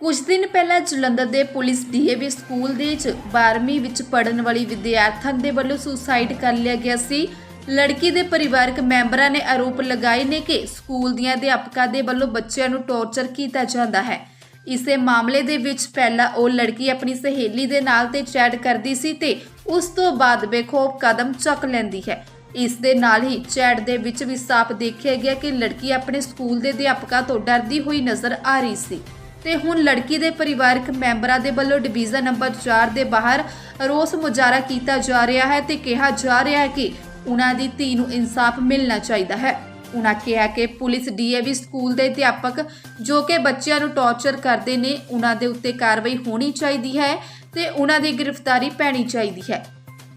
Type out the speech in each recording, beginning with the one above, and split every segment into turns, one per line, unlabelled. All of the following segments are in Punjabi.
ਕੁਝ ਦਿਨ ਪਹਿਲਾਂ ਜਲੰਧਰ ਦੇ ਪੁਲਿਸ ਡੀਏਵੀ ਸਕੂਲ ਦੇ ਵਿੱਚ 12ਵੀਂ ਵਿੱਚ ਪੜਨ ਵਾਲੀ ਵਿਦਿਆਰਥਣ ਦੇ ਵੱਲੋਂ ਸੁਸਾਈਡ ਕਰ ਲਿਆ ਗਿਆ ਸੀ। ਲੜਕੀ ਦੇ ਪਰਿਵਾਰਕ ਮੈਂਬਰਾਂ ਨੇ ਆਰੋਪ ਲਗਾਏ ਨੇ ਕਿ ਸਕੂਲ ਦੀਆਂ ਅਧਿਆਪਕਾਂ ਦੇ ਵੱਲੋਂ ਬੱਚਿਆਂ ਨੂੰ ਟੌਰਚਰ ਕੀਤਾ ਜਾਂਦਾ ਹੈ। ਇਸੇ ਮਾਮਲੇ ਦੇ ਵਿੱਚ ਪਹਿਲਾਂ ਉਹ ਲੜਕੀ ਆਪਣੀ ਸਹੇਲੀ ਦੇ ਨਾਲ ਤੇ ਚੈਟ ਕਰਦੀ ਸੀ ਤੇ ਉਸ ਤੋਂ ਬਾਅਦ ਬੇਖੌਫ ਕਦਮ ਚੱਕ ਲੈਂਦੀ ਹੈ। ਇਸ ਦੇ ਨਾਲ ਹੀ ਚੈਟ ਦੇ ਵਿੱਚ ਵੀ ਸਾਫ਼ ਦੇਖਿਆ ਗਿਆ ਕਿ ਲੜਕੀ ਆਪਣੇ ਸਕੂਲ ਦੇ ਅਧਿਆਪਕਾਂ ਤੋਂ ਡਰਦੀ ਹੋਈ ਨਜ਼ਰ ਆ ਰਹੀ ਸੀ। ਤੇ ਹੁਣ ਲੜਕੀ ਦੇ ਪਰਿਵਾਰਕ ਮੈਂਬਰਾਂ ਦੇ ਵੱਲੋਂ ਡਿਵੀਜ਼ਨ ਨੰਬਰ 4 ਦੇ ਬਾਹਰ ਰੋਸ ਮੁਜ਼ਾਹਰਾ ਕੀਤਾ ਜਾ ਰਿਹਾ ਹੈ ਤੇ ਕਿਹਾ ਜਾ ਰਿਹਾ ਹੈ ਕਿ ਉਹਨਾਂ ਦੀ ਧੀ ਨੂੰ ਇਨਸਾਫ ਮਿਲਣਾ ਚਾਹੀਦਾ ਹੈ। ਉਹਨਾਂ ਕਿਹਾ ਕਿ ਪੁਲਿਸ ਡੀਏਵੀ ਸਕੂਲ ਦੇ ਅਧਿਆਪਕ ਜੋ ਕਿ ਬੱਚਿਆਂ ਨੂੰ ਟੌਰਚਰ ਕਰਦੇ ਨੇ, ਉਹਨਾਂ ਦੇ ਉੱਤੇ ਕਾਰਵਾਈ ਹੋਣੀ ਚਾਹੀਦੀ ਹੈ ਤੇ ਉਹਨਾਂ ਦੀ ਗ੍ਰਿਫਤਾਰੀ ਪੈਣੀ ਚਾਹੀਦੀ ਹੈ।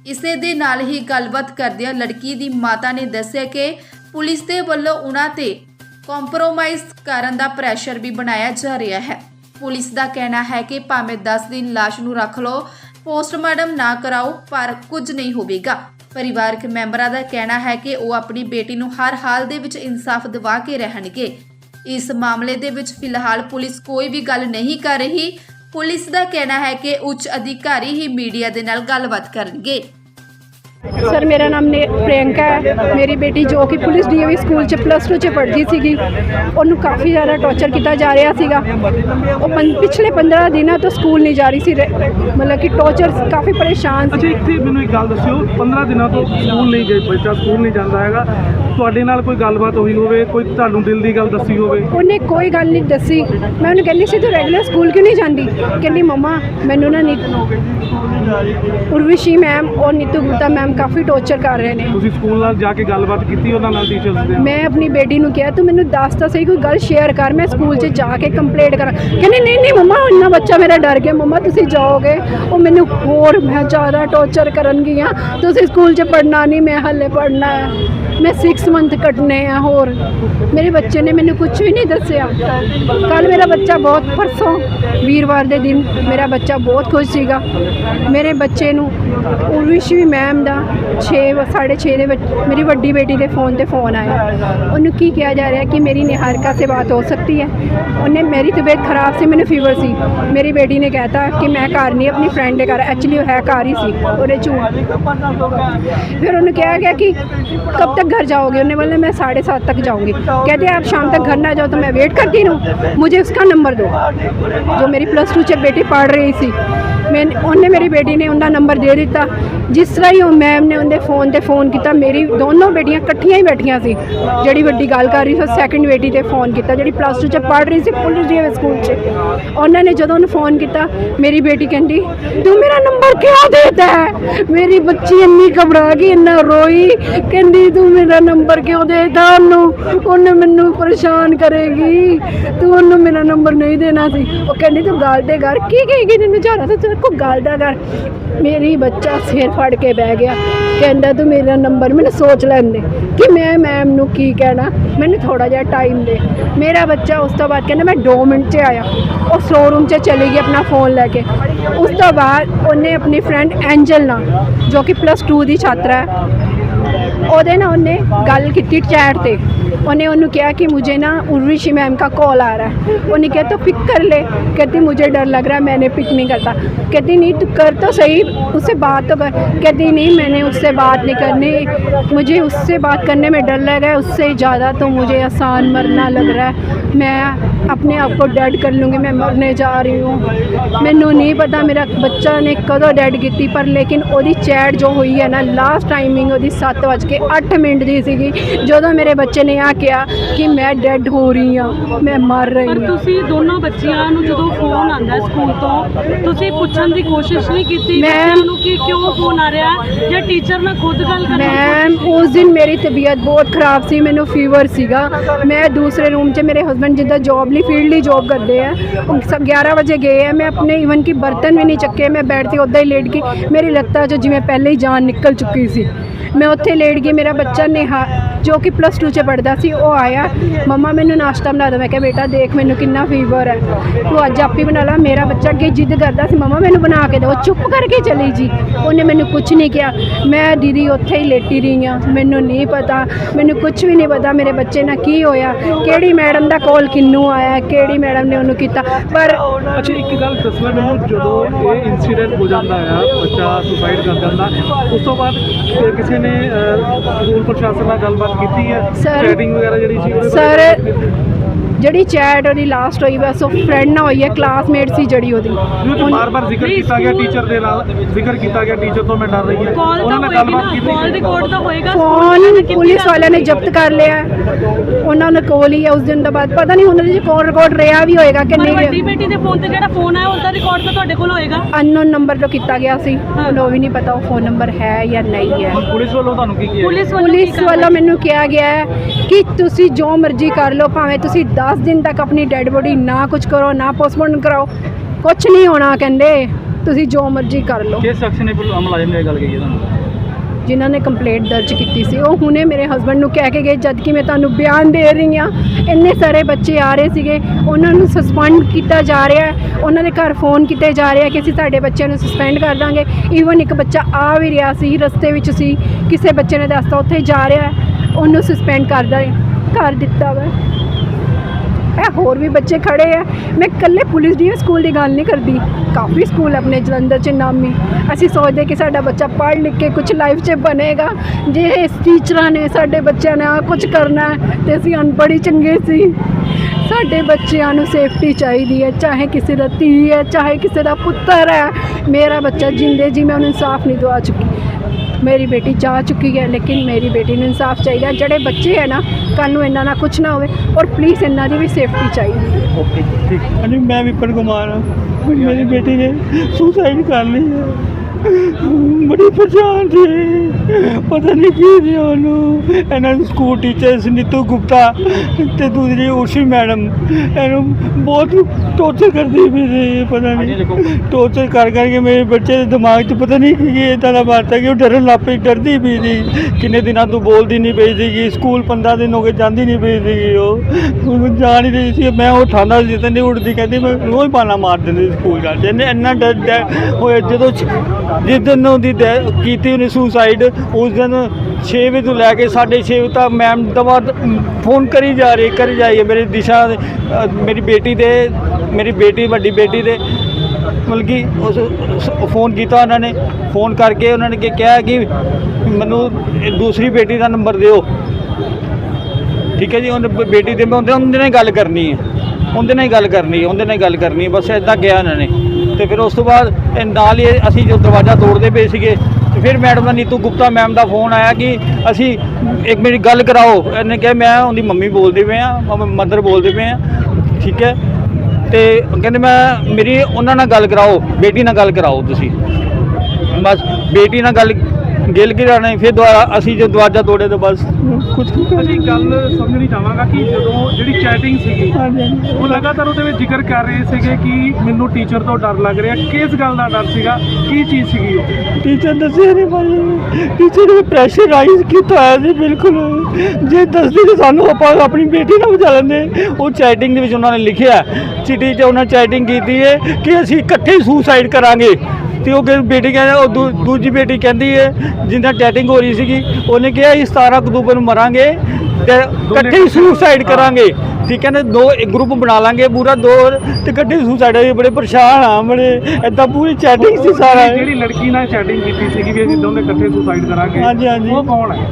ਇਸੇ ਦੇ ਨਾਲ ਹੀ ਗੱਲਬਾਤ ਕਰਦਿਆਂ ਲੜਕੀ ਦੀ ਮਾਤਾ ਨੇ ਦੱਸਿਆ ਕਿ ਪੁਲਿਸ ਦੇ ਵੱਲੋਂ ਉਹਨਾਂ ਤੇ ਕੰਪਰੋਮਾਈਜ਼ ਕਰਨ ਦਾ ਪ੍ਰੈਸ਼ਰ ਵੀ ਬਣਾਇਆ ਜਾ ਰਿਹਾ ਹੈ। ਪੁਲਿਸ ਦਾ ਕਹਿਣਾ ਹੈ ਕਿ ਭਾਵੇਂ 10 ਦਿਨ ਲਾਸ਼ ਨੂੰ ਰੱਖ ਲਓ ਪੋਸਟਮਾਰਟਮ ਨਾ ਕਰਾਓ, ਪਰ ਕੁਝ ਨਹੀਂ ਹੋਵੇਗਾ। ਪਰਿਵਾਰਕ ਮੈਂਬਰਾਂ ਦਾ ਕਹਿਣਾ ਹੈ ਕਿ ਉਹ ਆਪਣੀ ਬੇਟੀ ਨੂੰ ਹਰ ਹਾਲ ਦੇ ਵਿੱਚ ਇਨਸਾਫ ਦਿਵਾ ਕੇ ਰਹਿਣਗੇ। ਇਸ ਮਾਮਲੇ ਦੇ ਵਿੱਚ ਫਿਲਹਾਲ ਪੁਲਿਸ ਕੋਈ ਵੀ ਗੱਲ ਨਹੀਂ ਕਰ ਰਹੀ। ਪੁਲਿਸ ਦਾ ਕਹਿਣਾ ਹੈ ਕਿ ਉੱਚ ਅਧਿਕਾਰੀ ਹੀ ਮੀਡੀਆ ਦੇ ਨਾਲ ਗੱਲਬਾਤ ਕਰਨਗੇ।
ਸਰ ਮੇਰਾ ਨਾਮ ਨੇ ਪ੍ਰਿਯੰਕਾ ਹੈ। ਮੇਰੀ ਬੇਟੀ ਜੋ ਕਿ ਪੁਲਿਸ ਡੀਏਵੀ ਸਕੂਲ ਚ ਪਲੱਸ 2 ਚ ਪੜ੍ਹਦੀ ਸੀਗੀ ਉਹਨੂੰ ਕਾਫੀ ਜ਼ਿਆਦਾ ਟੌਰਚਰ ਕੀਤਾ ਜਾ ਰਿਹਾ ਸੀਗਾ। ਉਹ ਪਿਛਲੇ 15 ਦਿਨਾਂ ਤੋਂ ਸਕੂਲ ਨਹੀਂ ਜਾ ਰਹੀ ਸੀ ਮਤਲਬ ਕਿ ਟੌਰਚਰ ਕਾਫੀ ਪਰੇਸ਼ਾਨ
ਅੱਛਾ
ਸੀ
ਇੱਥੇ ਮੈਨੂੰ ਇੱਕ ਗੱਲ ਦੱਸਿਓ 15 ਦਿਨਾਂ ਤੋਂ ਸਕੂਲ ਨਹੀਂ ਗਏ ਬੱਚਾ ਸਕੂਲ ਨਹੀਂ ਜਾਂਦਾ ਹੈਗਾ। ਤੁਹਾਡੇ ਨਾਲ ਕੋਈ ਗੱਲਬਾਤ ਹੋਈ ਹੋਵੇ ਕੋਈ ਤੁਹਾਨੂੰ ਦਿਲ ਦੀ ਗੱਲ ਦੱਸੀ ਹੋਵੇ?
ਉਹਨੇ ਕੋਈ ਗੱਲ ਨਹੀਂ ਦੱਸੀ। ਮੈਂ ਉਹਨੂੰ ਕਹਿੰਦੀ ਸੀ ਤੂੰ ਰੈਗੂਲਰ ਸਕੂਲ ਕਿਉਂ ਨਹੀਂ ਜਾਂਦੀ? ਕਹਿੰਦੀ ਮਮਾ ਮੈਨੂੰ ਨਾ ਨੀ ਉਰਵਿਸ਼ੀ ਮੈਮ ਔਰ ਨੀਤੂ ਗੁਪਤਾ ਮੈਮ ਕਾਫੀ ਟੌਰਚਰ ਕਰ ਰਹੇ ਨੇ।
ਤੁਸੀਂ ਸਕੂਲ ਨਾਲ ਜਾ ਕੇ ਗੱਲਬਾਤ ਕੀਤੀ ਉਹਨਾਂ ਨਾਲ ਟੀਚਰਸ ਦੇ
ਮੈਂ ਆਪਣੀ ਬੇਟੀ ਨੂੰ ਕਿਹਾ ਤੂੰ ਮੈਨੂੰ ਦੱਸ ਤਾਂ ਸਹੀ ਕੋਈ ਗੱਲ ਸ਼ੇਅਰ ਕਰ ਮੈਂ ਸਕੂਲ 'ਚ ਜਾ ਕੇ ਕੰਪਲੇਂਟ ਕਰਾਂ। ਕਹਿੰਦੀ ਨਹੀਂ ਨਹੀਂ ਮੰਮਾ ਇੰਨਾ ਬੱਚਾ ਮੇਰਾ ਡਰ ਗਿਆ। ਮੰਮਾ ਤੁਸੀਂ ਜਾਓਗੇ ਉਹ ਮੈਨੂੰ ਹੋਰ ਮੈਂ ਜ਼ਿਆਦਾ ਟੌਰਚਰ ਕਰਨਗੀਆਂ। ਤੁਸੀਂ ਸਕੂਲ 'ਚ ਪੜ੍ਹਨਾ ਨਹੀਂ ਮੈਂ ਹੱਲੇ ਪੜ੍ਹਨਾ ਹੈ। ਮੈਂ 6 ਮੰਥ ਕੱਟਨੇ ਆ ਹੋਰ। ਮੇਰੇ ਬੱਚੇ ਨੇ ਮੈਨੂੰ ਕੁਝ ਵੀ ਨਹੀਂ ਦੱਸਿਆ। ਕੱਲ ਮੇਰਾ ਬੱਚਾ ਬਹੁਤ ਪਰਸੋਂ ਵੀਰਵਾਰ ਦੇ ਦਿਨ ਮੇਰਾ ਬੱਚਾ ਬਹੁਤ ਖੁਸ਼ ਸੀਗਾ। ਮੇਰੇ ਬੱਚੇ ਨੂੰ ਉਰਵਿਸ਼ੀ ਮੈਮ ਦਾ 6 6:30 ਦੇ ਵਿੱਚ ਮੇਰੀ ਵੱਡੀ ਬੇਟੀ ਦੇ ਫੋਨ ਤੇ ਫੋਨ ਆਇਆ ਉਹਨੂੰ ਕੀ ਕਿਹਾ ਜਾ ਰਿਹਾ ਕਿ ਮੇਰੀ ਨਿਹਾਰਿਕਾ से बात हो सकती है ਉਹਨੇ ਮੇਰੀ ਤਬੀਅਤ ਖਰਾਬ ਸੀ ਮੈਨੂੰ ਫੀਵਰ ਸੀ ਮੇਰੀ ਬੇਟੀ ਨੇ ਕਹਿਤਾ ਕਿ ਮੈਂ ਘਰ ਨਹੀਂ ਆਪਣੀ ਫਰੈਂਡ ਦੇ ਘਰ ਐਕਚੁਅਲੀ ਉਹ ਹੈ ਘਰ ਹੀ ਸੀ ਉਹਦੇ ਝੂਠ फिर उन्होंने कहा गया कि कब तक घर जाओगे उन्होंने बोला मैं साढ़े सात तक जाऊंगी कहते आप शाम तक घर ना जाओ तो मैं वेट करती रहूँ मुझे उसका नंबर दो जो मेरी प्लस टू च बेटी पढ़ रही थी मैं ਉਹਨੇ ਮੇਰੀ ਬੇਟੀ ਨੇ ਉਹਦਾ ਨੰਬਰ ਦੇ ਦਿੱਤਾ। ਜਿਸ ਤਰ੍ਹਾਂ ਹੀ ਉਹ ਮੈਮ ਨੇ ਉਹਦੇ ਫੋਨ ਤੇ ਫੋਨ ਕੀਤਾ, ਮੇਰੀ ਦੋਨੋਂ ਬੇਟੀਆਂ ਇਕੱਠੀਆਂ ਹੀ ਬੈਠੀਆਂ ਸੀ। ਜਿਹੜੀ ਵੱਡੀ ਗੱਲ ਕਰ ਰਹੀ ਸੀ ਸੈਕੰਡ ਬੇਟੀ ਤੇ ਫੋਨ ਕੀਤਾ, ਜਿਹੜੀ ਪਲੱਸ 2 ਚ ਪੜ੍ਹ ਰਹੀ ਸੀ, ਪੁਲਿਸ ਦੀ ਸਕੂਲ 'ਚ। ਉਹਨਾਂ ਨੇ ਜਦੋਂ ਉਹਨੂੰ ਫੋਨ ਕੀਤਾ, ਮੇਰੀ ਬੇਟੀ ਕਹਿੰਦੀ, ਤੂੰ ਮੇਰਾ ਨੰਬਰ ਕਿਉਂ ਦੇਤਾ ਹੈ? ਮੇਰੀ ਬੱਚੀ ਇੰਨੀ ਘਬਰਾ ਗਈ, ਇੰਨਾ ਰੋਈ। ਕਹਿੰਦੀ, ਤੂੰ ਮੇਰਾ ਨੰਬਰ ਕਿਉਂ ਦੇਤਾ ਉਹਨੂੰ? ਉਹਨੇ ਮੈਨੂੰ ਪਰੇਸ਼ਾਨ ਕਰੇਗੀ। ਤੂੰ ਉਹਨੂੰ ਮੇਰਾ ਨੰਬਰ ਨਹੀਂ ਦੇਣਾ ਸੀ। ਉਹ ਕਹਿੰਦੀ, ਤੂੰ ਗੱਲ ਤੇ ਕਰ, ਕੀ ਕਹੇਗੀ ਤੈਨੂੰ? ਜਾਣਾ ਤਾਂ ਤੇਰੇ ਗੱਲ ਦਾ ਕਰ। ਮੇਰੀ ਬੱਚਾ ਸਿਰ ਫੜ ਕੇ ਬਹਿ ਗਿਆ। ਕਹਿੰਦਾ, ਤੂੰ ਮੇਰਾ ਨੰਬਰ ਮੈਨੂੰ ਸੋਚ ਲੈਂਦੇ ਕਿ ਮੈਂ ਮੈਮ ਨੂੰ ਕੀ ਕਹਿਣਾ? ਮੈਨੂੰ ਥੋੜਾ ਜਿਹਾ ਟਾਈਮ ਦੇ। ਮੇਰਾ ਬੱਚਾ ਉਸ ਤੋਂ ਬਾਅਦ ਕਹਿੰਦਾ, ਮੈਂ 2 ਮਿੰਟ 'ਚ ਆਇਆ। ਉਹ ਸ਼ੋਰੂਮ 'ਚ ਚਲੀ ਗਈ ਆਪਣਾ ਫੋਨ ਲੈ ਕੇ। ਉਸ ਤੋਂ ਬਾਅਦ ਉਹਨੇ ਆਪਣੀ ਫਰੈਂਡ ਐਂਜਲ ਨਾਲ, ਜੋ ਕਿ ਪਲੱਸ 2 ਦੀ ਛਾਤਰਾ ਹੈ ਉਹਦੇ ਨਾਲ ਉਹਨੇ ਗੱਲ ਕੀਤੀ ਚੈਟ ਤੇ ਉਹਨੇ ਉਹਨੂੰ ਕਿਹਾ कि मुझे ना उर्विशी मैम का कॉल आ रहा है उन्होंने कहा तो पिक कर ले कहती मुझे डर लग रहा है मैंने पिक नहीं करता कहती नहीं तू कर तो सही उससे बात तो कर कहती नहीं मैंने उससे बात नहीं करनी मुझे उससे बात करने में डर लग रहा है उससे ज़्यादा तो मुझे आसान मरना लग रहा है मैं अपने आप को डेड कर लूँगी मैं मरने जा रही हूँ ਮੈਨੂੰ ਨਹੀਂ ਪਤਾ ਮੇਰਾ ਬੱਚਾ ਨੇ ਕਦੋਂ ਡੈਡ ਕੀਤੀ ਪਰ ਲੇਕਿਨ ਉਹਦੀ ਚੈਟ ਜੋ ਹੋਈ ਹੈ ਨਾ ਲਾਸਟ ਟਾਈਮਿੰਗ ਉਹਦੀ 7:08 ਮਿੰਟ ਦੀ ਸੀਗੀ। ਜਦੋਂ ਮੇਰੇ ਬੱਚੇ ਨੇ ਆ ਕਿਹਾ ਕਿ ਮੈਂ ਡੈਡ ਹੋ ਰਹੀ ਹਾਂ ਮੈਂ ਮਰ ਰਹੀ ਹਾਂ।
ਤੁਸੀਂ ਦੋਨੋਂ ਬੱਚਿਆਂ ਨੂੰ ਜਦੋਂ ਫੋਨ ਆਂਦਾ ਸਕੂਲ ਤੋਂ ਤੁਸੀਂ ਪੁੱਛਣ ਦੀ ਕੋਸ਼ਿਸ਼ ਨਹੀਂ ਕੀਤੀ
ਮੈਂ-
ਬੱਚਿਆਂ ਨੂੰ ਕਿ ਕਿਉਂ ਫੋਨ ਆ ਰਿਹਾ? ਹੈ ਜਾਂ ਟੀਚਰ ਨਾਲ ਖੁਦ ਗੱਲ ਕਰਨ ਦੀ
ਮੈਮ ਉਸ ਦਿਨ ਮੇਰੀ ਤਬੀਅਤ ਬਹੁਤ ਖਰਾਬ ਸੀ ਮੈਨੂੰ ਫੀਵਰ ਸੀਗਾ। ਮੈਂ ਦੂਸਰੇ ਰੂਮ 'ਚ ਮੇਰੇ ਹਸਬੰਡ ਜਿੱਦਾਂ ਜੌਬ ਲਈ ਫੀਲਡ ਲਈ ਜੌਬ ਕਰਦੇ ਆ। ਉਹ ਸਭ 11 ਵਜੇ ਗਏ ਆ ਮੈਂ ਆਪਣੇ ਇਵਨ ਕਿ ਬਰਤਨ ਵੀ ਨਹੀਂ ਚੱਕੇ ਮੈਂ ਬੈਠ ਤੇ ਉੱਦਾਂ ਹੀ ਲੇਟ ਗਈ। ਮੇਰੀ ਲੱਤਾਂ 'ਚ ਜਿਵੇਂ ਪਹਿਲੇ ਹੀ ਜਾਨ ਨਿਕਲ ਚੁੱਕੀ ਸੀ। ਮੈਂ ਉੱਥੇ ਲੇਟ ਗਈ ਮੇਰਾ ਬੱਚਾ ਨਿਹਾ ਜੋ ਕਿ ਪਲੱਸ 2 ਚ ਪੜਦਾ ਸੀ, ਉਹ ਆਇਆ, ਮੰਮਾ, ਮੈਨੂੰ ਨਾਸ਼ਤਾ ਬਣਾ ਦਿਓ। ਮੈਂ ਕਿਹਾ, ਬੇਟਾ, ਦੇਖ ਮੈਨੂੰ ਕਿੰਨਾ ਫੀਵਰ ਹੈ। ਤੂੰ ਅੱਜ ਆਪੇ ਬਣਾ ਲਾ, ਮੇਰਾ ਬੱਚਾ ਅੱਗੇ ਜਿੱਦ ਕਰਦਾ ਸੀ, ਮੰਮਾ, ਮੈਨੂੰ ਬਣਾ ਕੇ ਦਿਓ। ਚੁੱਪ ਕਰਕੇ ਚਲੀ ਜੀ। ਉਹਨੇ ਮੈਨੂੰ ਕੁਝ ਨਹੀਂ ਕਿਹਾ। ਮੈਂ ਦੀਦੀ ਉੱਥੇ ਹੀ ਲੇਟੀ ਰਹੀ ਹਾਂ। ਮੈਨੂੰ ਨਹੀਂ ਪਤਾ, ਮੈਨੂੰ ਕੁਝ ਵੀ ਨਹੀਂ ਪਤਾ ਮੇਰੇ ਬੱਚੇ ਨਾਲ ਕੀ ਹੋਇਆ, ਕਿਹੜੀ ਮੈਡਮ ਦਾ ਕਾਲ ਕਿੰਨੂੰ ਆਇਆ, ਕਿਹੜੀ ਮੈਡਮ ਨੇ ਉਹਨੂੰ ਕੀਤਾ। ਪਰ
ਅੱਛਾ, ਇੱਕ ਗੱਲ ਦੱਸਣਾ ਮੈਨੂੰ, ਜਦੋਂ ਇਹ ਇਨਸੀਡੈਂਟ ਹੋ ਜਾਂਦਾ ਆ, ਬੱਚਾ ਸੁਸਾਈਡ ਕਰ ਜਾਂਦਾ, ਉਸ ਤੋਂ ਬਾਅਦ ਕਿਸੇ ਨੇ ਸਕੂਲ ਪ੍ਰਸ਼ਾਸਨ ਨਾਲ ਗੱਲਬਾਤ ਕੀਤੀ ਹੈ
Sir-
ਚੈਟਿੰਗ ਵਗੈਰਾ ਜਿਹੜੀ ਸੀ
ਸਰ? ਜਿਹੜੀ ਚੈਟ ਉਹਦੀ ਲਾਸਟ ਹੋਈ ਬਸ ਉਹ ਫਰੈਂਡ ਨਾਲ ਹੋਈ ਹੈ ਕਲਾਸਮੇਟ ਸੀ ਜਿਹੜੀ ਉਹਦੀ।
ਬਾਰ-ਬਾਰ ਜ਼ਿਕਰ
ਨਹੀਂ,
ਕੀਤਾ ਗਿਆ ਟੀਚਰ ਦੇ ਨਾਲ ਜ਼ਿਕਰ ਕੀਤਾ ਗਿਆ ਟੀਚਰ ਤੋਂ ਮੈਂ ਡਰ ਰਹੀ ਹਾਂ।
ਕਾਲ ਤਾਂ
ਉਹਨਾਂ ਨੇ
ਹੋਏਗੀ
ਗੱਲਬਾਤ
ਨਾ
ਕੀਤੀ
ਕਾਲ ਰਿਕਾਰਡ ਤਾਂ ਹੋਏਗਾ
ਫੋਨ ਪੁਲਿਸ ਵਾਲਿਆਂ ਨੇ ਜ਼ਬਤ ਕਰ ਲਿਆ। ਉਹਨਾਂ ਨੇ ਕੋਲ ਹੀ ਹੈ ਉਸ ਦਿਨ ਤੋਂ ਬਾਅਦ। ਪਤਾ ਨਹੀਂ ਉਹਨਾਂ ਦੇ ਕੋਲ ਰਿਕਾਰਡ ਰਿਹਾ ਵੀ ਹੋਏਗਾ ਕਿ
ਪਰ ਵੱਡੀ
ਨਹੀਂ
ਬੇਟੀ ਦੇ ਫੋਨ ਤੇ ਜਿਹੜਾ ਫੋਨ ਆਇਆ ਉਸ ਦਾ ਰਿਕਾਰਡ ਤਾਂ ਤੁਹਾਡੇ ਕੋਲ ਹੋਏਗਾ?
ਅਨਨੋਨ ਨੰਬਰ ਤੋਂ ਕੀਤਾ ਗਿਆ ਸੀ। ਉਹ ਵੀ ਨਹੀਂ ਪਤਾ ਉਹ ਫੋਨ ਨੰਬਰ ਹੈ ਜਾਂ ਨਹੀਂ ਹੈ।
ਪੁਲਿਸ ਵੱਲੋਂ ਤੁਹਾਨੂੰ ਕੀ ਕੀਤਾ
ਪੁਲਿਸ ਵੱਲੋਂ ਕੀ
ਪੁਲਿਸ
ਕਾਰਵਾਈ?
ਵੱਲੋਂ ਮੈਨੂੰ ਕਿਹਾ ਗਿਆ ਹੈ ਕਿ ਤੁਸੀਂ ਜੋ ਮਰਜ਼ੀ ਕਰ ਲਓ ਭਾਵੇਂ ਤੁਸੀਂ 10 ਦਿਨ ਤੱਕ ਆਪਣੀ ਡੈੱਡ ਬੋਡੀ ਨਾ ਕੁਝ ਕਰੋ ਨਾ ਪੋਸਟਮਾਰਟਮ ਕਰਾਓ ਕੁਝ ਨਹੀਂ ਹੋਣਾ ਕਹਿੰਦੇ। ਤੁਸੀਂ ਜੋ ਮਰਜ਼ੀ ਕਰ ਲਓ।
ਕਿਸ ਸ਼ਖਸ ਨੇ ਮੁਲਾਜ਼ਮ ਨੇ ਗੱਲ ਕਹੀ ਹੈ ਤੁਹਾਨੂੰ?
ਜਿਨ੍ਹਾਂ ਨੇ ਕੰਪਲੇਂਟ ਦਰਜ ਕੀਤੀ ਸੀ। ਉਹ ਹੁਣੇ ਮੇਰੇ ਹਸਬੰਡ ਨੂੰ ਕਹਿ ਕੇ ਗਏ ਜਦ ਕਿ ਮੈਂ ਤੁਹਾਨੂੰ ਬਿਆਨ ਦੇ ਰਹੀ ਹਾਂ। ਇੰਨੇ ਸਾਰੇ ਬੱਚੇ ਆ ਰਹੇ ਸੀਗੇ। ਉਹਨਾਂ ਨੂੰ ਸਸਪੈਂਡ ਕੀਤਾ ਜਾ ਰਿਹਾ ਹੈ। ਉਹਨਾਂ ਦੇ ਘਰ ਫੋਨ ਕੀਤੇ ਜਾ ਰਹੇ ਆ ਕਿ ਅਸੀਂ ਤੁਹਾਡੇ ਬੱਚਿਆਂ ਨੂੰ ਸਸਪੈਂਡ ਕਰ ਦਾਂਗੇ। ਈਵਨ ਇੱਕ ਬੱਚਾ ਆ ਵੀ ਰਿਹਾ ਸੀ ਰਸਤੇ ਵਿੱਚ ਸੀ। ਕਿਸੇ ਬੱਚੇ ਨੇ ਦੱਸਤਾ ਉੱਥੇ ਜਾ ਰਿਹਾ ਹੈ। ਉਹਨੂੰ ਸਸਪੈਂਡ ਕਰਦਾ ਕਰ ਦਿੱਤਾ ਵਾ। ਇਹ ਹੋਰ ਵੀ ਬੱਚੇ ਖੜੇ ਆ। ਮੈਂ ਇਕੱਲੇ ਪੁਲਿਸ ਦੀ ਸਕੂਲ ਦੀ ਗੱਲ ਨਹੀਂ ਕਰਦੀ। ਕਾਫੀ ਸਕੂਲ ਆਪਣੇ ਜਲੰਧਰ ਚ ਨਾਮੀ। ਅਸੀਂ ਸੋਚਦੇ ਕਿ ਸਾਡਾ ਬੱਚਾ ਪੜ੍ਹ ਲਿਖ ਕੇ ਕੁਝ ਲਾਈਫ 'ਚ ਬਣੇਗਾ। ਜੇ ਇਸ ਟੀਚਰਾਂ ਨੇ ਸਾਡੇ ਬੱਚਿਆਂ ਨੇ ਆਹ ਕੁਝ ਕਰਨਾ ਹੈ ਤੇ ਅਸੀਂ ਅਨਪੜ੍ਹ ਹੀ ਚੰਗੇ ਸੀ। ਸਾਡੇ ਬੱਚਿਆਂ ਨੂੰ ਸੇਫਟੀ ਚਾਹੀਦੀ ਹੈ, ਚਾਹੇ ਕਿਸੇ ਦਾ ਧੀ ਹੈ, ਚਾਹੇ ਕਿਸੇ ਦਾ ਪੁੱਤਰ ਹੈ। ਮੇਰਾ ਬੱਚਾ ਜਿੰਦੇ ਜੀ ਮੈਂ ਉਹਨੂੰ ਇਨਸਾਫ ਨਹੀਂ ਦਵਾ ਚੁੱਕੀ। ਮੇਰੀ ਬੇਟੀ ਜਾ ਚੁੱਕੀ ਹੈ, ਲੇਕਿਨ ਮੇਰੀ ਬੇਟੀ ਨੂੰ ਇਨਸਾਫ ਚਾਹੀਦਾ ਜਿਹੜੇ ਬੱਚੇ ਹੈ ਨਾ ਕੱਲ ਨੂੰ ਇਹਨਾਂ ਨਾਲ ਕੁਝ ਨਾ ਹੋਵੇ ਔਰ ਪਲੀਜ਼ ਇਹਨਾਂ ਦੀ ਵੀ ਸੇਫਟੀ ਚਾਹੀਦੀ ਹੈ।
ਓਕੇ ਠੀਕ।
ਮੈਂ ਵਿਪਨ ਕੁਮਾਰ ਹਾਂ। ਮੇਰੀ ਬੇਟੀ ਨੇ ਸੁਸਾਈਡ ਕਰ ਲਈ ਹੈ। ਬੜੀ ਪਰੇਸ਼ਾਨ ਸੀ। ਪਤਾ ਨਹੀਂ ਕੀ ਸੀ ਉਹਨੂੰ। ਇਹਨਾਂ ਦੇ ਸਕੂਲ ਟੀਚਰਸ ਨੀਤੂ ਗੁਪਤਾ ਤੇ ਦੂਸਰੀ ਉਸ਼ੀ ਮੈਡਮ। ਇਹਨੂੰ ਬਹੁਤ ਟੌਰਚਰ ਕਰਦੀ ਵੀ ਸੀ ਪਤਾ ਨਹੀਂ ਟੌਰਚਰ ਕਰ ਕਰਕੇ ਮੇਰੇ ਬੱਚੇ ਦੇ ਦਿਮਾਗ 'ਚ ਪਤਾ ਨਹੀਂ ਕੀ ਇਦਾਂ ਦਾ ਹੈ ਕਿ ਉਹ ਡਰਨ ਲੱਗ ਪਈ ਡਰਦੀ ਵੀ ਸੀ। ਕਿੰਨੇ ਦਿਨਾਂ ਤੋਂ ਬੋਲਦੀ ਨਹੀਂ ਪਈ ਸੀਗੀ ਸਕੂਲ 15 ਦਿਨ ਹੋ ਗਏ ਜਾਂਦੀ ਨਹੀਂ ਪਈ ਸੀਗੀ ਉਹ। ਉਹ ਜਾ ਨਹੀਂ ਰਹੀ ਸੀ। ਮੈਂ ਉਹ ਠਾਣਾ ਜਿੱਦਾਂ ਨਹੀਂ ਉੱਠਦੀ ਕਹਿੰਦੀ ਮੈਂ ਰੋਜ਼ ਬਾਨਾ ਮਾਰ ਦਿੰਦੀ ਸਕੂਲ ਜਾ ਕੇ ਇੰਨਾ ਡਰ ਹੋਇਆ ਜਦੋਂ ਜਿਸ ਦਿਨ ਉਹਦੀ ਡੈ- ਕੀਤੀ ਉਹਨੇ ਸੁਸਾਈਡ ਉਸ ਦਿਨ 6 ਵਜੇ ਤੋਂ ਲੈ ਕੇ 6:30 ਵਜੇ ਤੱਕ ਮੈਮ ਦਵਾ ਫੋਨ ਕਰੀ ਜਾ ਰਹੀ, ਕਰੀ ਜਾ ਰਹੀ ਹੈ ਮੇਰੀ ਦਿਸ਼ਾ ਮੇਰੀ ਬੇਟੀ ਦੇ, ਮੇਰੀ ਬੇਟੀ, ਵੱਡੀ ਬੇਟੀ ਦੇ, ਮਤਲਬ ਕਿ ਉਸ ਫੋਨ ਕੀਤਾ ਉਹਨਾਂ ਨੇ ਫੋਨ ਕਰਕੇ ਉਹਨਾਂ ਨੇ ਕਿਹਾ ਕਿ ਮੈਨੂੰ ਦੂਸਰੀ ਬੇਟੀ ਦਾ ਨੰਬਰ ਦਿਓ। ਠੀਕ ਹੈ ਜੀ, ਉਹਨੇ ਬੇਟੀ ਦੇ ਮੈਂ ਉਹਦੇ ਨਾਲ ਗੱਲ ਕਰਨੀ ਹੈ, ਉਹਦੇ ਨਾਲ ਹੀ ਗੱਲ ਕਰਨੀ ਹੈ, ਉਹਦੇ ਨਾਲ ਹੀ ਗੱਲ ਕਰਨੀ ਹੈ, ਬਸ ਇਦਾਂ ਗਿਆ ਉਹਨਾਂ ਨੇ। ਤੇ ਫਿਰ ਉਸ ਤੋਂ ਬਾਅਦ ਇਹ ਨਾਲ ਹੀ ਅਸੀਂ ਜੋ ਦਰਵਾਜ਼ਾ ਤੋੜਦੇ ਪਏ ਸੀਗੇ, ਫਿਰ ਮੈਡਮ ਦਾ ਨੀਤੂ ਗੁਪਤਾ ਮੈਮ ਦਾ ਫੋਨ ਆਇਆ ਕਿ ਅਸੀਂ ਇੱਕ ਮੇਰੀ ਗੱਲ ਕਰਾਓ। ਇਹਨੇ ਕਿਹਾ, ਮੈਂ ਉਹਦੀ ਮੰਮੀ ਬੋਲਦੇ ਪਏ ਆ ਮਦਰ ਬੋਲਦੇ ਪਏ ਆ ਠੀਕ ਹੈ? ਤੇ ਕਹਿੰਦੇ ਮੈਂ, ਮੇਰੀ ਉਹਨਾਂ ਨਾਲ ਗੱਲ ਕਰਾਓ, ਬੇਟੀ ਨਾਲ ਗੱਲ ਕਰਾਓ ਤੁਸੀਂ। ਬਸ ਬੇਟੀ ਨਾਲ ਗੱਲ ਗਿਲ ਗਿਰਾ ਨਹੀਂ ਫਿਰ ਦੁਬਾਰਾ ਅਸੀਂ ਜੋ ਦਰਵਾਜ਼ਾ ਤੋੜੇ ਤਾਂ ਬਸ। ਕੁਝ
ਅਸੀਂ ਗੱਲ ਸਮਝਣੀ ਚਾਹਾਂਗਾ ਕਿ ਜਦੋਂ ਜਿਹੜੀ ਚੈਟਿੰਗ ਸੀਗੀ ਉਹ ਲਗਾਤਾਰ ਉਹਦੇ ਵਿੱਚ ਜ਼ਿਕਰ ਕਰ ਰਹੇ ਸੀਗੇ ਕਿ ਮੈਨੂੰ ਟੀਚਰ ਤੋਂ ਡਰ ਲੱਗ ਰਿਹਾ। ਕਿਸ ਗੱਲ ਦਾ ਡਰ ਸੀਗਾ? ਕੀ ਚੀਜ਼ ਸੀਗੀ ਉਹ?
ਟੀਚਰ ਦੱਸਿਆ ਨਹੀਂ ਭਾਈ। ਟੀਚਰ ਨੇ ਪ੍ਰੈਸ਼ਰਾਈਜ਼ ਕੀਤਾ ਹੋਇਆ ਸੀ ਬਿਲਕੁਲ। ਜੇ ਦੱਸਦੀ ਤਾਂ ਸਾਨੂੰ ਆਪਾਂ ਆਪਣੀ ਬੇਟੀ ਨਾਲ ਬਚਾ ਲੈਂਦੇ। ਉਹ ਚੈਟਿੰਗ ਦੇ ਵਿੱਚ ਉਹਨਾਂ ਨੇ ਲਿਖਿਆ। ਚਿੱਠੀ 'ਚ ਉਹਨਾਂ ਚੈਟਿੰਗ ਕੀਤੀ ਹੈ ਕਿ ਅਸੀਂ ਇਕੱਠੇ ਸੁਸਾਈਡ ਕਰਾਂਗੇ। ਤੇ ਉਹ ਕਹਿੰਦੀ ਬੇਟੀ ਕਹਿੰਦਾ ਉਹ ਦੂ- ਦੂਜੀ ਬੇਟੀ ਕਹਿੰਦੀ ਹੈ ਜਿੰਦਾ ਚੈਟਿੰਗ ਹੋ ਰਹੀ ਸੀਗੀ ਉਹਨੇ ਕਿਹਾ ਅਸੀਂ 17 ਅਕਤੂਬਰ ਨੂੰ ਮਰਾਂਗੇ ਤੇ ਇਕੱਠੇ ਹੀ ਸੁਸਾਈਡ ਕਰਾਂਗੇ। ਠੀਕ ਹੈ ਨਾ ਦੋ ਇੱਕ ਗਰੁੱਪ ਬਣਾ ਲਾਂਗੇ ਪੂਰਾ ਦੋ ਤੇ ਇਕੱਠੇ ਸੁਸਾਈਡ ਬੜੇ ਪਰੇਸ਼ਾਨ ਆ ਬੜੇ ਏਦਾਂ ਪੂਰੀ ਚੈਟਿੰਗ ਸੀ ਸਾਰਾ।
ਜਿਹੜੀ ਲੜਕੀ ਨਾਲ ਚੈਟਿੰਗ ਕੀਤੀ ਸੀਗੀ ਵੀ ਅਸੀਂ ਦੋਨੇ ਇਕੱਠੇ ਸੁਸਾਈਡ ਕਰਾਂਗੇ
ਹਾਂਜੀ, ਹਾਂਜੀ।
ਉਹ ਕੌਣ ਹੈ?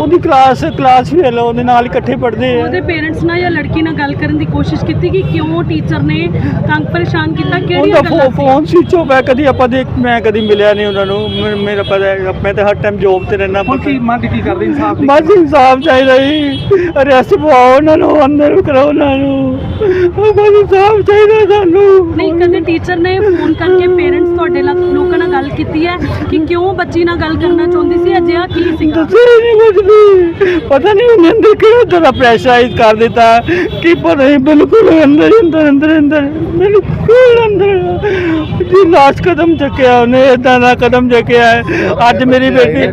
ਉਹਦੀ ਕਲਾਸ ਕਲਾਸ ਵੀ ਲੋ ਉਹਦੇ ਨਾਲ ਇਕੱਠੇ ਪੜ੍ਹਦੇ ਆ।
ਉਹਦੇ ਪੇਰੈਂਟਸ ਨਾਲ ਜਾਂ ਲੜਕੀ ਨਾਲ ਗੱਲ ਕਰਨ ਦੀ ਕੋਸ਼ਿਸ਼ ਕੀਤੀ ਕਿ ਕਿਉਂ ਟੀਚਰ ਨੇ ਤੰਗ ਪਰੇਸ਼ਾਨ ਕੀਤਾ? ਕਿਹੜੀਆਂ
ਉਹਦਾ
ਗੱਲਾਂ
ਫੋ- ਫੋਨ ਸਵਿਚ ਹੈ ਕਦੀ ਆਪਾਂ ਦੇਖ ਮੈਂ ਕਦੀ ਮਿਲਿਆ ਨਹੀਂ ਉਹਨਾਂ ਨੂੰ। ਮੇ- ਮੇਰਾ ਪਤਾ ਹੈ ਮੈਂ ਤਾਂ ਹਰ ਟਾਈਮ ਜੋਬ ਤੇ ਰਹਿਣਾ
ਹੁਣ ਕੀ ਮੰਗ ਕੀ ਕਰਦੇ ਇਨਸਾਫ ਦੀ?
ਬਸ ਇਨਸਾਫ ਚਾਹੀਦਾ ਜੀ। ਅਰੈਸਟ ਪਵਾਓ ਉਹਨਾਂ ਨੂੰ ਅੰਦਰ ਕਰਾਓ ਉਹਨਾਂ ਨੂੰ। ਬਸ ਇਨਸਾਫ ਚਾਹੀਦਾ ਸਾਨੂੰ।
ਨਹੀਂ ਕਦੇ ਟੀਚਰ ਨੇ ਫੋਨ ਕਰਕੇ ਪੇਰੈਂਟਸ ਤੁਹਾਡੇ ਨਾਲ ਲੋਕਾਂ ਨਾਲ ਗੱਲ ਕੀਤੀ ਹੈ ਕਿ ਕਿਉਂ ਬੱਚੀ ਨਾਲ ਗੱਲ ਕਰਨਾ ਚਾਹੁੰਦੀ ਸੀ? ਅਜਿਹਾ ਕੀ ਸੀਗਾ?
ਦੱਸਿਆ ਹੀ ਨਹੀਂ ਕੁਝ ਵੀ ਪਤਾ ਨਹੀਂ ਉਹਨੇ ਅੰਦਰ ਕਿਹੜਾ ਤਰ੍ਹਾਂ ਪ੍ਰੈਸ਼ਰਾਈਜ਼ ਕਰ ਦਿੱਤਾ ਕੀ ਪਤਾ ਨਹੀਂ ਬਿਲਕੁਲ ਅੰਦਰ ਹੀ ਅੰਦਰ ਅੰਦਰ ਅੰਦਰ। ਬਿਲਕੁਲ ਅੰਦਰ। ਜੀ ਲਾਸਟ ਕਦਮ ਚੱਕਿਆ ਉਹਨੇ ਇਦਾਂ ਦਾ ਕਦਮ ਚੱਕਿਆ ਹੈ। ਅੱਜ ਮੇਰੀ ਬੇਟੀ